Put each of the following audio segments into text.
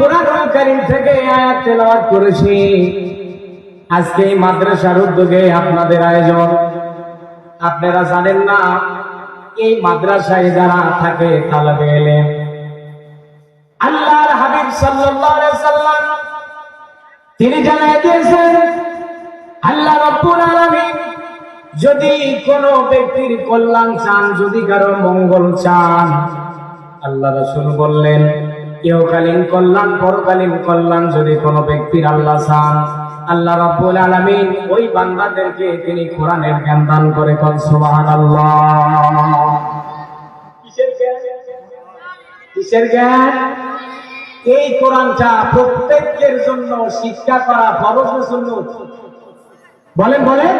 কোরআনুল কারীম থেকে আয়াত তেলাওয়াত করেছি। আজকে এই মাদ্রাসার উদ্যোগে আপনাদের আয়োজন। আপনারা জানেন না, এই মাদ্রাসায় যারা থাকে আল্লাহর হাবিব সাল্লাম তিনি দিয়েছেন, আল্লাহ আলামিন যদি কোন ব্যক্তির কল্যাণ চান, যদি কারও মঙ্গল চান, আল্লাহ রাসূল বললেন ইহকালীন কল্যাণ পরকালীন কল্যাণ যদি কোন ব্যক্তির আল্লাহ চান, আল্লাহ ওই বান্দাদেরকে তিনি কোরআনের জ্ঞান দান করে জ্ঞান? এই কোরআনটা প্রত্যেকের জন্য শিক্ষা করা ফরজ বলেন বলেন।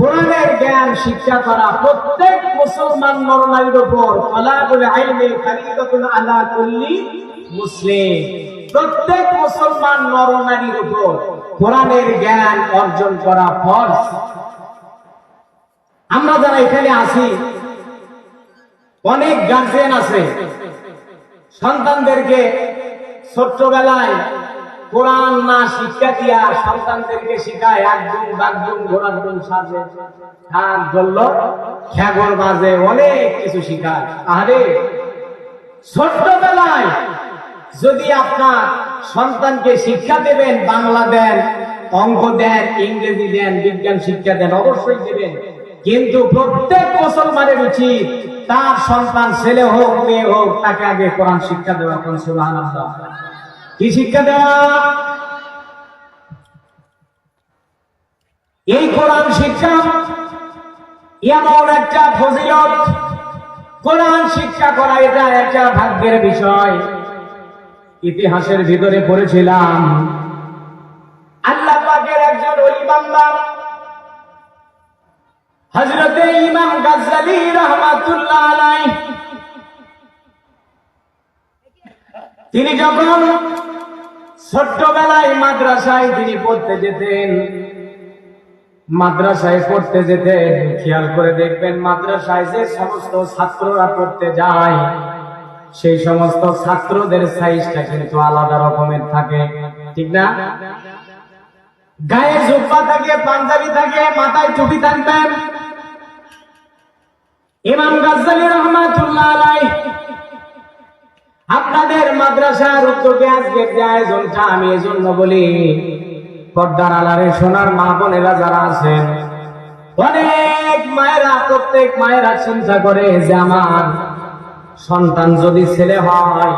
কোরআনের জ্ঞান শিক্ষা করা প্রত্যেক মুসলমান নরনারীর উপর তলাবুল ইলমি ফরিদাতুন আলা কুল্লি মুসলিম। প্রত্যেক মুসলমান নরনারীর উপর কোরআনের জ্ঞান অর্জন করা ফরজ। আমরা যারা এখানে আছি, অনেক গার্জিয়ান আছে। সন্তানদেরকে ছোট্টবেলায় কোরআন না শিক্ষা দিয়া সন্তানদেরকে শিখায় একদম বাগদুম ঘোরার সাজে। হাত ধরল খ্যাগর বাজে, অনেক কিছু শিখায়। আরে ছোট্টবেলায় যদি আপনার সন্তানকে শিক্ষা দেবেন, বাংলা দেন, অঙ্ক দেন, ইংরেজি দেন, বিজ্ঞান শিক্ষা দেন, অবশ্যই দেবেন। কিন্তু প্রত্যেক মুসলমানের উচিত তার সন্তান ছেলে হোক, মেয়ে হোক, তাকে আগে কোরআন শিক্ষা দেওয়া। কোন সুবহানাল্লাহ। কি শিক্ষা দেওয়া এই কোরআন শিক্ষা এমন একটা ফজিলত। কোরআন শিক্ষা করা এটা একটা ভাগ্যের বিষয়। ইতিহাসের ভিতরে পড়েছিলাম। আল্লাহ পাকের একজন বান্দা, হযরতে ইমাম গাজ্জালি রাহমাতুল্লাহ আলাইহি। তিনি যখন ছোট্টবেলায় মাদ্রাসায় তিনি পড়তে যেতেন। মাদ্রাসায় পড়তে যেতেন। খেয়াল করে দেখবেন মাদ্রাসায় যে সমস্ত ছাত্ররা পড়তে যায়, সেই সমস্ত ছাত্রদের সাইজটা কিন্তু আলাদা রকমের থাকে। ঠিক না? গায়ে জুব্বা থাকে, পাঞ্জাবি থাকে, মাথায় টুপি থাকবেন ইমাম গাজ্জালি রহমাতুল্লাহ আলাইহি আপনাদের মাদ্রাসার উদ্যোগে আজকে যে আয়োজনটা আমি এজন্য বলি, পর্দার আলারে সোনার মা বোনেরা যারা আছেন, অনেক মায়েরা, প্রত্যেক মায়েরা চিন্তা করে যে আমার সন্তান যদি ছেলে হয়,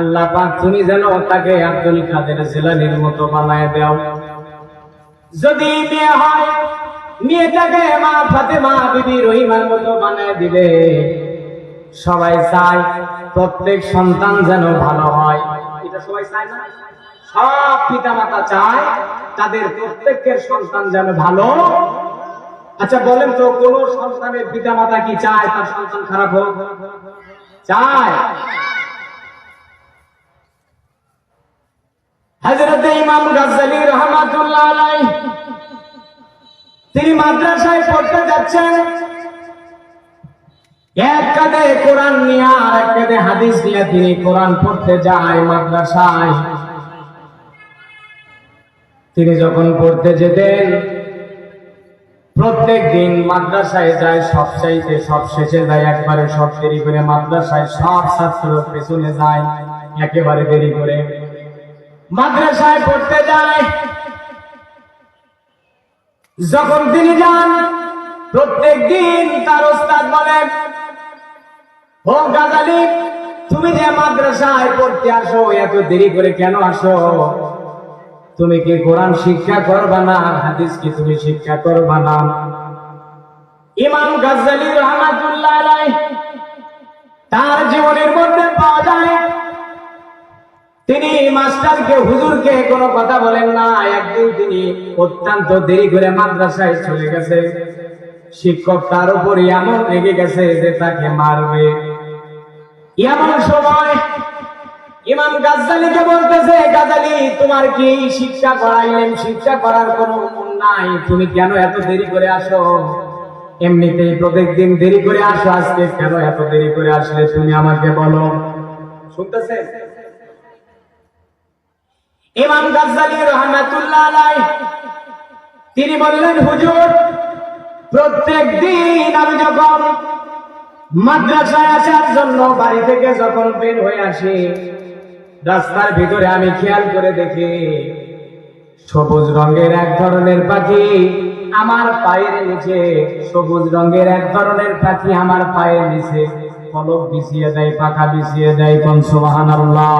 আল্লাহ পাক তুমি যেন তাকে আব্দুল কাদের জেলানির মতো বানায় দাও। যদি মেয়ে হয়, মেয়েটাকে মা ফাতেমা বিবি রহিমার মতো বানায় দিবে। সবাই চায় প্রত্যেক সন্তান যেন ভালো হয়। এটা সবাই চায় না? সব পিতা মাতা চায় তাদের প্রত্যেকের সন্তান যেন ভালো। আচ্ছা বলেন তো, কোন সন্তানের পিতা মাতা কি চায় তার সন্তান খারাপ হোক? চায়। হযরত ইমাম গাজ্জালি রহমাতুল্লাহ আলাইহি, তিনি মাদ্রাসায় পড়তে যাচ্ছেন। এক কাঁধে কোরআন নিয়ে আর এক কাঁধে হাদিস নিয়ে তিনি কোরআন পড়তে যায় মাদ্রাসায়। তিনি যখন পড়তে যেতেন, প্রত্যেক দিন মাদ্রাসায় যায় সব চাইতে সব শেষে যায়, একবারে সব দেরি করে মাদ্রাসায় সব ছাত্র পেছনে যায়, একেবারে দেরি করে। মাদ্রাসায় পড়তে যায়। যখন তিনি যান, প্রত্যেক দিন তার ওস্তাদ বলেন ও গাজালি তুমি যে মাদ্রাসায় পড়তে আসো, এত দেরি করে কেন আসো? তুমি কি কোরআন শিক্ষা করবা না, হাদিস কি তুমি শিক্ষা করবা না? ইমাম গাজ্জালি রহমাতুল্লাহ তার জীবনের মধ্যে পাওয়া যায় তিনি মাস্টারকে, হুজুরকে কোনো কথা বলেন না, একদিন তিনি অত্যন্ত দেরি করে মাদ্রাসায় চলে গেছে। শিক্ষক তার উপরে এমন রেগে গেছে যে তাকে মারবে। এমন সময় ইমাম গাজ্জালিকে বলতেছে গাজালি তোমার কি শিক্ষা করাইলেন? শিক্ষা করার কোনো নাই। তুমি কেন এত দেরি করে আসো? এমনিতেই প্রত্যেকদিন দেরি করে আসো, আজকে কেন এত দেরি করে আসলে তুমি আমাকে বলো। শুনতেছে? ইমাম গাজ্জালি রহমাতুল্লাহ আলাই তিনি বললেন, হুজুর প্রত্যেক দিন আমি যখন মাদ্রাসায় আসার জন্য বাড়ি থেকে যখন বের হয়ে আসি, রাস্তার ভিতরে আমি খেয়াল করে দেখি, সবুজ রঙের এক ধরনের পাখি আমার পায়ের নিচে, সবুজ রঙের এক ধরনের পাখি আমার পায়ের নিচে পলক বিছিয়ে দেয়, পাখা বিছিয়ে দেয়, কোন সুবহানাল্লাহ।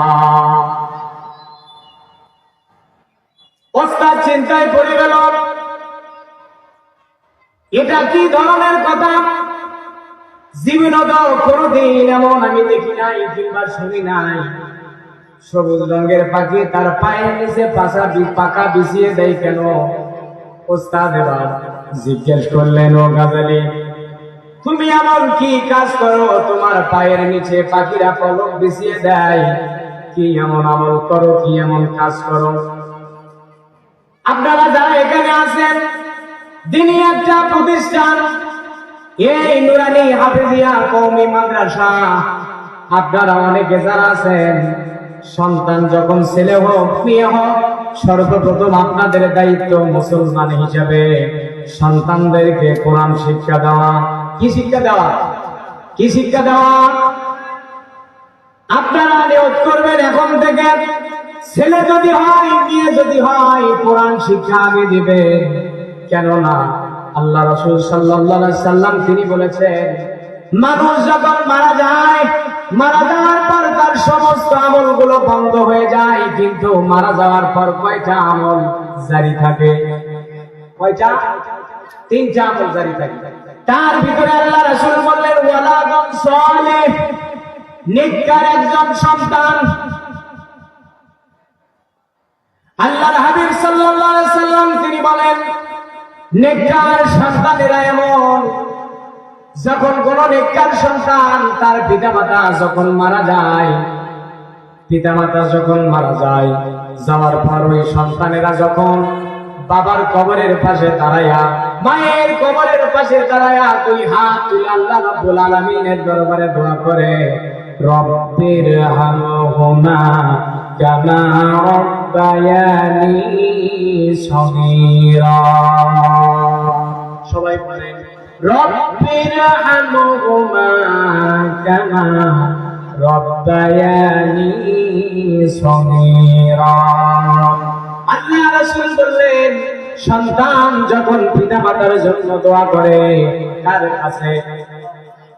ওস্তাদ চিন্তায় পড়ে গেল, এটা কি ধরনের কথা? এমন আমি দেখি নাই, কিংবা শুনি নাই। সবুজ রঙের পাখি তার পায়ের নিচে পাশা পাকা বিছিয়ে দেয় কেন? ওস্তাদ এবার জিজ্ঞেস করলেন, ও গাজালি, তুমি এমন কি কাজ করো? তোমার পায়ের নিচে পাখিরা পলক বিছিয়ে দেয়। কি এমন আমল করো, কি এমন কাজ করো? আপনারা যারা এখানে আছেন, দিনই একটা প্রতিষ্ঠান এই নুরানি হাফিজিয়া কওমি মাদ্রাসা, আপনারা অনেকে যারা আছেন, সন্তান যখন ছেলে হোক, মেয়ে হোক, সর্বপ্রথম আপনাদের দায়িত্ব মুসলমান হিসেবে সন্তানদেরকে কোরআন শিক্ষা দেওয়া। কি শিক্ষা দেওয়া? কি শিক্ষা দেওয়া? আপনারা নিয়োগ করবেন এখন থেকে। ছেলে যদি হয়, মেয়ে যদি হয়, কোরআন শিক্ষা আগে দিবে। কেননা আল্লাহ রসুল সাল্লাহ সাল্লাম তিনি বলেছেন, মানুষ যখন মারা যায়, মারা যাওয়ার পর তার সমস্ত আমলগুলো বন্ধ হয়ে যায়, কিন্তু মারা যাওয়ার পর কয়টা আমল জারি থাকে? কয়টা? তিনটা আমল জারি থাকে। তার ভিতরে আল্লাহ রসুল বললেন ওয়ালাদুন সালেহ নিকার একজন সন্তান। আল্লাহর হাবিব সাল্লাল্লাহু আলাইহি সাল্লাম তিনি বলেন নেককার সন্তানেরা এমন, যখন কোন নেককার সন্তান তার পিতামাতা যখন মারা যায়, পিতামাতা যখন মারা যায়, যাওয়ার পর ওই সন্তানেরা যখন বাবার কবরের পাশে দাঁড়ায়া, মায়ের কবরের পাশে দাঁড়ায়া দুই হাত তুলে আল্লাহ রাব্বুল আলামিনের দরবারে দোয়া করে রব্বির হামহুমা কামা রব্বায়ানি সগীরা। সবাই বলেন রব্বির হামহুমা কামা রব্বায়ানি সগীরা। আল্লাহ রাসূল বললেন সন্তান যখন পিতা মাতার জন্য দোয়া করে কার কাছে?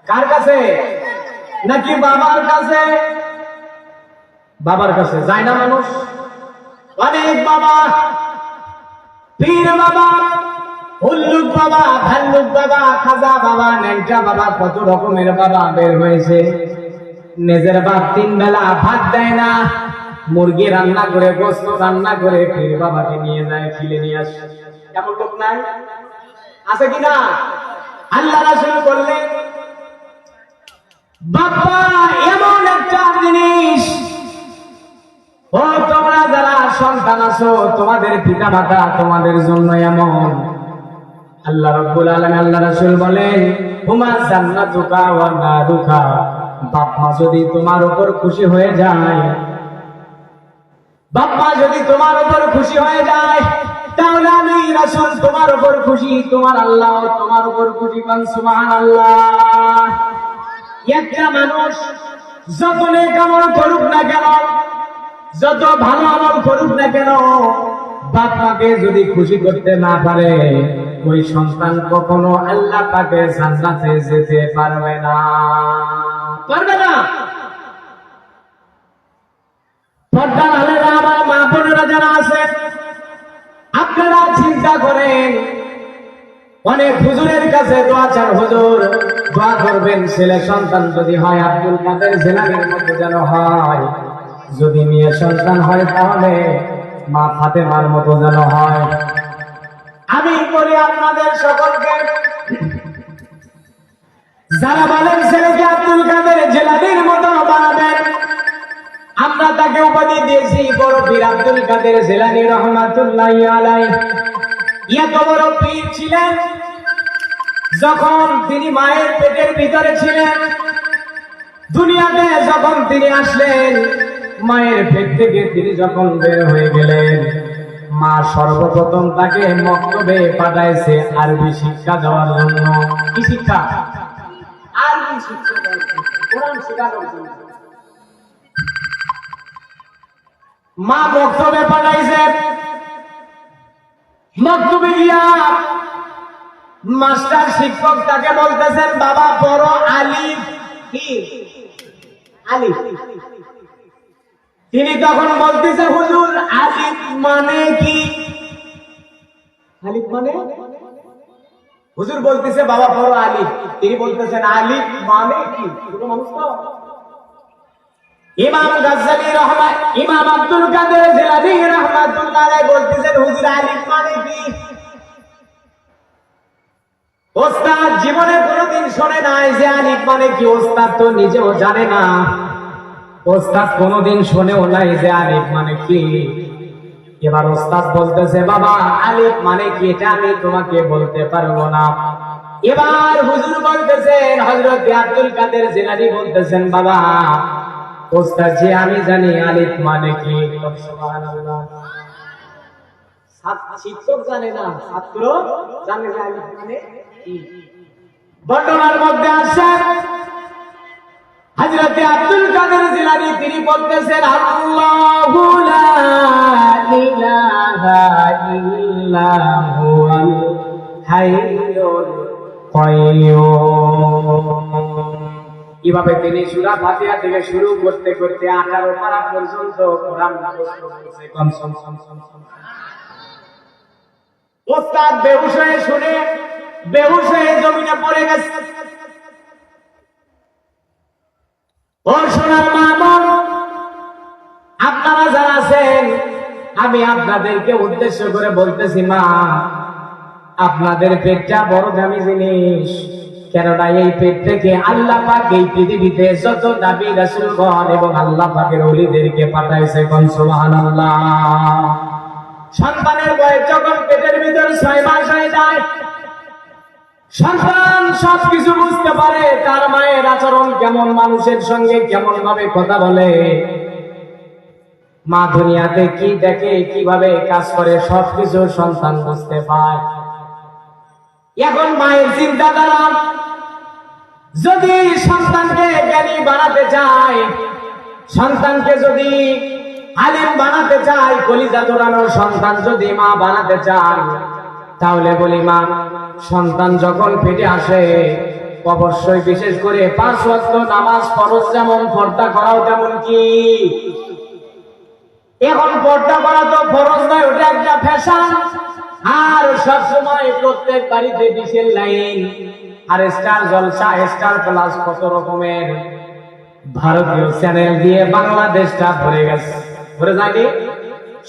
কার কাছে? নাকি বাবার কাছে? বাবার কাছে। যায় না মানুষ? অনেক বাবা, পীর বাবা উল্লুক বাবা, ভাল্লুক বাবা, খাজা বাবা বাবা, কত রকমের বাবা বের হয়েছে। নিজের বাপ তিন বেলা ভাত দেয় না, মুরগি রান্না করে, গোস্ত রান্না করে, ফির বাবাকে নিয়ে যায় খিলে নিয়ে আসে। লোক নাই? আছে কি না? আল্লাহ রাসূল বললেন বাবা সন্তান আছো, তোমাদের পিতা মাতা তোমাদের জন্য এমন। আল্লাহ রাব্বুল আলামিন, আল্লাহ রাসূল বলেন, হুমা জান্নাতুকা ওয়া নারুকা বাপ মা যদি তোমার উপর খুশি হয়ে যায় বাপ মা যদি তোমার উপর খুশি হয়ে যায়, তাহলে আমি রাসূল তোমার উপর খুশি, তোমার আল্লাহ তোমার উপর খুশি কান, সুবহানাল্লাহ। একটা মানুষ যত নেক আমল করুক না কেন যত ভালো আমল করুক না কেন বাপ মাকে যদি খুশি করতে না পারে, ওই সন্তান কখনো আল্লাহ পাকে জান্নাতে যেতে পারবে না। পারবে না? পর্দার আলেরা আমার মা বোনেরা যারা আপনারা চিন্তা করেন, অনেক হুজুরের কাছে দোয়া চান, হুজুর, দোয়া করবেন, ছেলে সন্তান যদি হয় আব্দুল কাদের মতো যেন হয়। যদি মেয়ে সন্তান হয় তাহলে মা ফাতেমার মতো যেন হয়। আমি বলি আপনাদের সকলকে, যারা বলেন ছেলেকে আব্দুল কাদের জেলানির মতো বানাবেন, আমরা তাকে উপাধি দিয়েছি বড় পীর আব্দুল কাদের জেলানি রহমাতুল্লাহ আলাই এত বড় পীর ছিলেন, যখন তিনি মায়ের পেটের ভিতরে ছিলেন, দুনিয়াতে যখন তিনি আসলেন মায়ের পেট থেকে তিনি যখন বের হয়ে গেলেন, মা সর্বপ্রথম তাকে মক্তবে পাঠাইছে আরবি শিক্ষা দেওয়ার জন্য। কি শিক্ষা? আরবি মা মক্তবে পাঠাইছে। মক্তবে গিয়া মাস্টার শিক্ষক তাকে বলতেছেন, বাবা, বড় আলিফ কি? আলিফ। তিনি তখন বলতেছে, হুজুর, আলিফ মানে কি? আলিফ মানে? হুজুর বলতেছে, বাবা, বড় আলিফ। তিনি বলতেছেন, আলিফ মানে কি? ছোট মানুষ তো। ইমাম গাজ্জালি রহমান ইমাম আব্দুল কাদের জিলানী রহমাতুল্লাহ বলতেছেন, হুজুর, আলিফ মানে কি? ওস্তাদ জীবনে কোনোদিন শোনে নাই যে আলিফ মানে কি। ওস্তাদ তো নিজেও জানে না। ওস্তাদ কোনোদিন শোনেও নাই যে আলিফ মানে কি? এবার ওস্তাদ বলতেছে, বাবা, আলিফ মানে কি? এটা আমি তোমাকে বলতে পারব না। এবার হুজুর বলতেছেন, হযরত আব্দুল কাদের জিলানী বলতেছেন, বাবা, ওস্তাদ যে আমি জানি আলিফ মানে কি? শিক্ষক জানে না, ছাত্র জানে আলিফ মানে কি। ঘটনার মধ্যে আসে হযরত আব্দুল কাদের জিলানী তিনি বলতেছেন, আল্লাহু এভাবে তিনি সূরা ফাতিহা থেকে শুরু করতে করতে 18 পারা পর্যন্ত কোরআন ওস্তাদ বেহুশ হয়ে শুনে, বেহুশ হয়ে জমিনে পড়ে গেছে। আপনারা যারা আছেন, আমি আপনাদেরকে উদ্দেশ্য করে বলতেছি, মা, আপনাদের পেটটা বড় দামি জিনিস। কেননা এই পেট থেকে আল্লাহ পাক এই পৃথিবীতে যত দাবি রাসূলগণ এবং আল্লাহ পাকের ওলিদেরকে পাঠাইছে কোন সুবহানাল্লাহ। সন্তানের বয়স যখন পেটের ভিতর ছয় মাস হয়ে যায় সন্তান সবকিছু বুঝতে পারে, তার মায়ের আচরণ কেমন, মানুষের সঙ্গে কেমন ভাবে কথা বলে। মা দুনিয়াতে কি দেখে, কীভাবে কাজ করে, সবকিছু সন্তান বুঝতে পায়। এখন মায়ের চিন্তাধারা, যদি সন্তানকে জ্ঞানী বানাতে চায়, সন্তানকে যদি আলিম বানাতে চায়, কলিজা জোড়ানোর সন্তান যদি মা বানাতে চায় তাহলে বলি মা, সন্তান যখন পেটে আসে, অবশ্যই বিশেষ করে পাঁচ ওয়াক্ত নামাজ ফরজ যেমন, পর্দা করাও তেমন কি? এখন পর্দা করা তো ফরজ নয়, ওটা একটা ফ্যাশন। আর সবসময় প্রত্যেক বাড়িতে ডিসেল লাইন, আর স্টার জলসা, স্টার প্লাস কত রকমের। ভারতীয় চ্যানেল দিয়ে বাংলাদেশটা ভরে গেছে। ভরে যায়নি?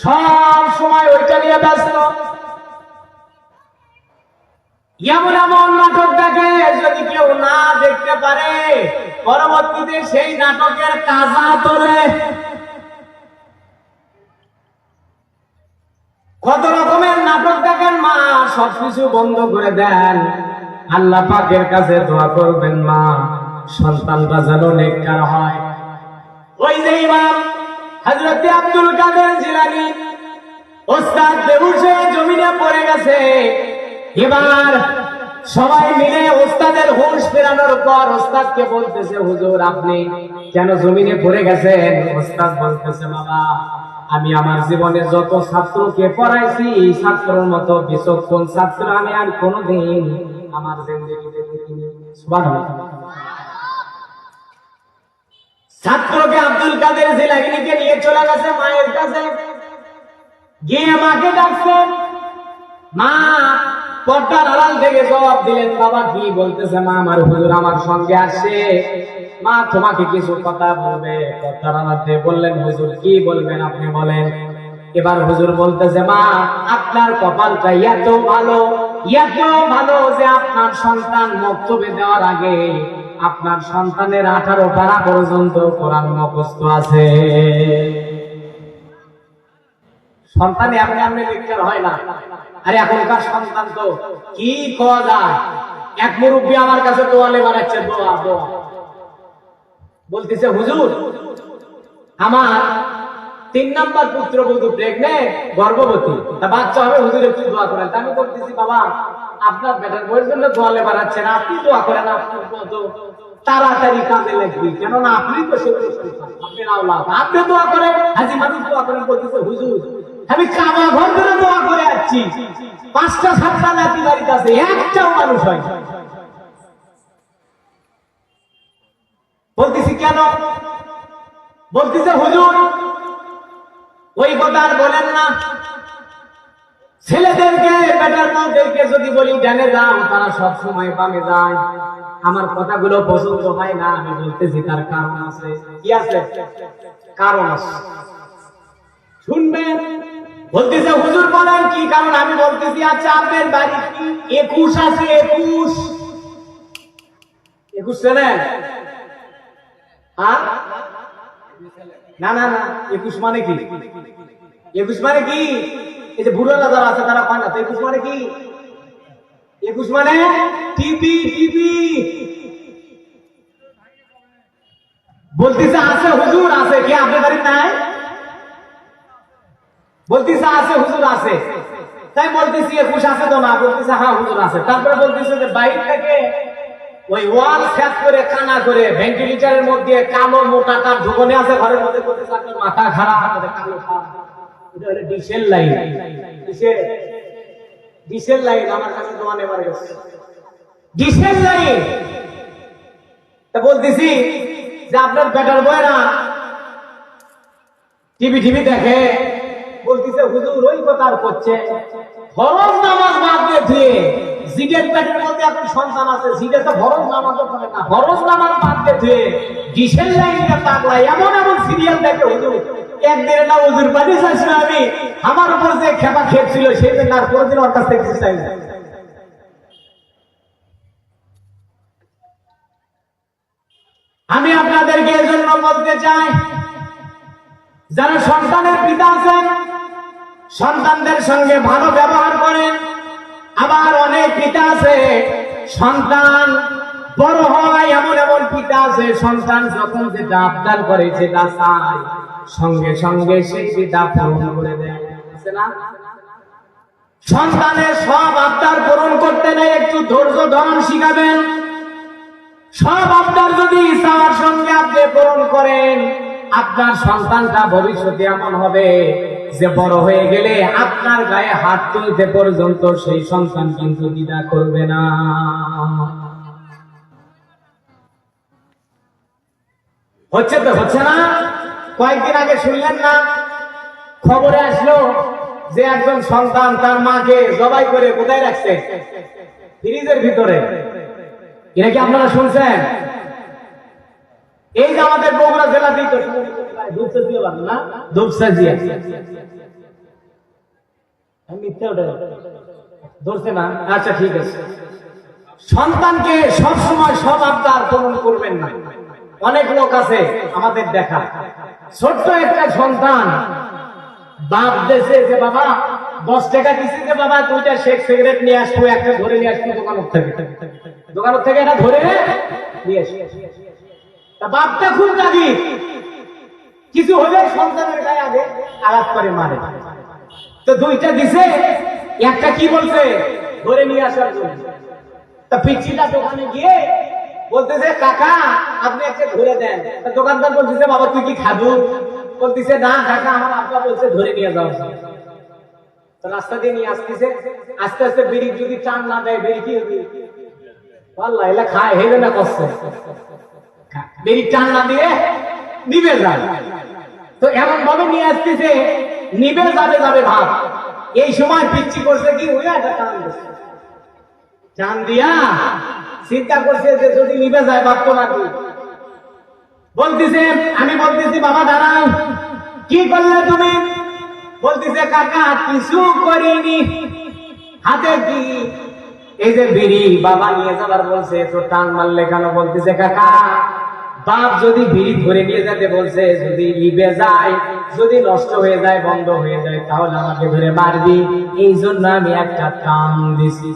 সব সময় ওইটা নিয়ে ব্যস্ত। যদি কেউ না দেখতে পারে, পরবর্তীতে সেই নাটকের কাজা তোলে। কত রকমের নাটক দেখেন মা বন্ধ করে দেন। আল্লাহ পাকের কাছে দোয়া করবেন মা সন্তানটা যেন নেককার হয়। ওই যে ইমাম হযরত আব্দুল কাদের জিলানী, ওস্তাদ জমিনে পড়ে গেছে। এবার সবাই মিলে ওস্তাদের হুঁশ ফেরানোর পর ওস্তাদকে বলতেছে, হুজুর, আপনি কেন জমিনে পড়ে গেছেন। ওস্তাদ বলতেছে, বাবা, আমি আমার জীবনে যত ছাত্রকে পড়াইছি, এই ছাত্রের মতো বিচক্ষণ ছাত্র আমি আর কোনোদিন আমার জিন্দগিতে দেখিনি। ছাত্রকে আব্দুল কাদের জিলাগিনীকে নিয়ে চলে গেছে মায়ের কাছে। গিয়ে মাকে ডাকছেন মা পর্দার আড়াল থেকে জবাব দিলেন, বাবা, কি বলতেছে মা? আমার হুজুর আমার সঙ্গে আসে। মা তোমাকে কিছু কথা বলবে। পর্দার আড়াল থেকে বললেন, হুজুর, কি বলবেন আপনি বলেন? এবার হুজুর বলতেছে, মা, আপনার কপালটা এত ভালো এত ভালো যে আপনার সন্তান মক্তবে দেওয়ার আগে আপনার সন্তানের আঠারো পারা পর্যন্ত কোরআন মুখস্থ আছে। সন্তান এমনি এমনি লেকচার হয় না। আরে এখনকার সন্তান তো কি যায়? এক মুরব্বী আমার কাছে দোয়ালে বানাচ্ছে দোয়া দোয়া। বলতেছে হুজুর আমার তিন নাম্বার পুত্রবধূ প্রেগনেন্ট গর্ভবতী। তা বাচ্চা হবে হুজুর একটু দোয়া করেন? তা আমি বলতেছি বাবা আপনার বেটার বইয়ের জন্য দোয়া লেবার আছেন আপনি দোয়া করেন আপনার মতো তাড়াতাড়ি কাজে লাগবে। কেননা আপনি তো সন্তান, আপনি দোয়া করেন হাজি মানুষ দোয়া করেন বলতেছে হুজুর আমি কাবা ঘর ধরে দোয়া করে আসছি। পাঁচটা সাতটা নাতি বাড়িতে আছে একটাও মানুষ হয়। বলতেছি, কেন? বলতেছে, হুজুর, ওই কথা আর বলেন না। ছেলেদেরকে, বেটার মেয়েদেরকে যদি বলি ডানে যাও তারা সব সময় বামে যায়। আমার কথাগুলো পছন্দ হয় না। আমি বলতেছি, তার কারণ আছে। কি আছে? কারণ আছে। শুনবেন বলতেছে, হুজুর বলেন কি? কারণ আমি বলতেছি আচ্ছা আপনার বাড়ি একুশ আছে, একুশ। একুশ হ্যাঁ না না না, একুশ মানে কি? একুশ মানে কি? এই যে বুড়োরা যারা আছে, তারা পায় না? তো একুশ মানে কি? একুশ মানে টিপি টিপি। বলতেছে, আছে, হুজুর আছে কে আপনার বাড়ি নাই বলতেছে, আছে, হুজুর আছে। তাই বলতেছি একুশ আছে তো না? বলতেছে হ্যাঁ হুজুর আছে। তারপরে বলতেছে যে থেকে ওই ওয়াল করে, কানা করে, ভেন্টিলেটারের মধ্যে কালো মোটা তার ঢুকনে আছে, ঘরের মধ্যে আপনার মাথা খারাপ কালো খারাপ এটা হলো ডিসেল লাইন। ডিসেল লাইন, আমার কাছে দোকানে এবার গেছে। Dish line! তা বলতেছি যে, আপনার বেটার বয়রা টিভি টিভি দেখে বলতেছে, হুজুর ওই কথা আর করছে। ফরজ নামাজ বাদ দিয়ে জিগের পেটের মধ্যে এখন সন্তান আছে জিগের তো ফরজ নামাজও পড়ে না। ফরজ নামাজ বাদ দিয়ে ডিসেল লাইনটা তাকলা এমন এমন সিরিয়াল দেখে, হুজুর না হুজুর না আমি। আমার উপর যে খেপা সেই আর ওর কাছ থেকে চাই না। আমি আপনাদেরকে এর জন্য বলতে চাই, যারা সন্তানের পিতা আছেন সন্তানদের সঙ্গে ভালো ব্যবহার করেন। আবার অনেক পিতা আছে, সন্তান বড় হয়, এমন এমন পিতা আছে, সন্তান যখন যেটা আবদার করে সেটা চায়, সঙ্গে সঙ্গে সেই পিতা পূরণ করে দেয়। সন্তানের সব আবদার পূরণ করতে নেই, একটু ধৈর্য ধরন শিখাবেন। সব আপনার যদি ইচ্ছার সঙ্গে আপনি পূরণ করেন আপনার সন্তানটা ভবিষ্যতে এমন হবে যে বড় হয়ে গেলে আপনার গায়ে হাত তুলতে পর্যন্ত সেই সন্তান কিন্তু দ্বিধা করবে না। হচ্ছে তো, হচ্ছে না? কয়েকদিন আগে শুনলেন না? খবরে আসলো যে একজন সন্তান তার মাকে জবাই করে কোথায় রাখছে? ফ্রিজের ভিতরে। এটা কি আপনারা শুনছেন? এই যে আমাদের বগুড়া জেলাতেই তো ধূপসা দিয়ে বাদ না? মিথ্যে ওটা ধরছে না? আচ্ছা ঠিক আছে। সন্তানকে সব সময় সব আবদার পূরণ করবেন না। অনেক লোক আছে আমাদের দেখা। ছোট্ট একটা সন্তান বাপ দেশে যে বাবা দশ টাকা দিছে যে বাবা দুইটা শেখ সিগারেট নিয়ে আসব একটা ধরে নিয়ে আসব দোকানের থেকে। দোকানের থেকে এটা ধরে নিয়ে আসি বাপটা খুব দাবি কিছু হলে সন্তানের গায়ে আগে আঘাত করে, মারে। তো দুইটা দিছে, একটা কি বলছে? ধরে নিয়ে আসার জন্য। তা পিচ্ছিটা দোকানে গিয়ে বলতেছে, কাকা, আপনি একটা ধরে দেন। দোকানদার বলতেছে, বাবা, তুই কি খাব? বলতেছে, না, কাকা, আমার আব্বা বলছে ধরে নিয়ে যাও। তো রাস্তা দিয়ে নিয়ে আসতেছে। আস্তে আস্তে বিড়ি যদি টান না দেয় বিড়ি কি হবে আল্লাহ, এলা খায় হেবে না কষ্ট দিয়ে নিবে যায়। তো এমন ভাবে নিয়ে আসতেছে, নিবে যাবে যাবে ভাব। এই সময় পিচ্ছি করছে কি? ওই একটা টান টান দিয়া চিন্তা করছে যে যদি নিবে যায় বলতেছে, আমি বলতেছি, বাবা, দাঁড়াও। কি করলে তুমি? বলতেছে, কাকা, কিছু করিনি। হাতে কি? এই যে বিড়ি বাবা নিয়ে যাবার বলছে তো টান মারলে কেন? বলতেছে, কাকা বাপ যদি ভিড় ধরে নিয়ে যেতে বলছে, যদি নিবে যায় যদি নষ্ট হয়ে যায়, বন্ধ হয়ে যায়, তাহলে আমাকে ধরে মারবি। এই জন্য আমি একটা কাম দিছি।